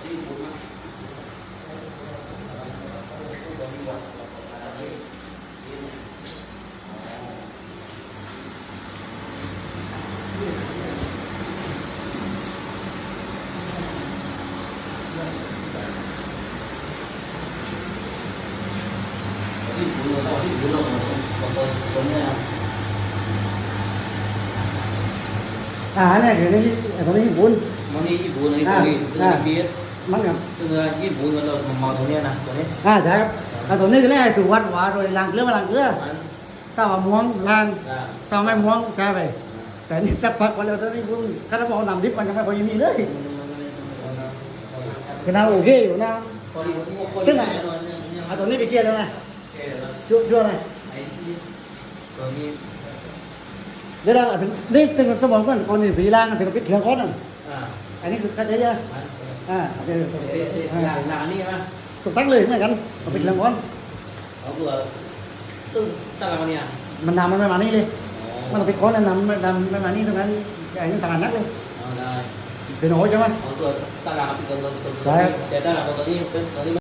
ที่บุญเราที่ บุญเราของคนคนเนี่ยอ่าเนี่ยคือนี่ตอนนี้ญี่ปุ่นมันนี่ญี่ปุ่นนี่ตัวนี้ตัวนี้มันกับตัวญี่ปุ่นเรามาตัวเนี้ยนะตัวนี้อ่าใช่ครับแต่ตัวนี้คือแรกถูกวัดว่าโดยล้างเกลือมาล้างเกลือมันถ้าว่าม้วงล้างอ่าถ้าไม่ม้วงใช่ไป แต่นี่สักพักวันเดียวตอนนี้พุ่งถ้าเราบอกนำดิบมันยังไม่ค่อยมีเลยคือน่าโอเคอยู่นะพอดีพอดีซึ่งอะเอาตัวนี้ไปเกี่ยวแล้วนะชั่วชั่วเลยไอ้ตัวนี้เดี๋ยวเราเป็นนี่ตึงสมองก่อนก่อนนี่ผีล้างกันถึงปิดเครื่องก้อนอ่า อันนี้คือกันเยอะอ่าโอเคหลานหลานนี่นะถูกตั้งเลยเหมือนกันปิดเครื่องก้อนเอาตัวตึ้งตั้งเราเนี่ยมันนำมันไม่มานี่เลยมันต้องไปก้อนนำนำไม่มานี่ตรงนั้นไอ้นี่ทางนักเลยเอาได้เป็นโอ้ใช่ไหมเอาตัวตั้งเราตัวตัวตัวแต่ตั้งเราตัวนี้ตัวนี้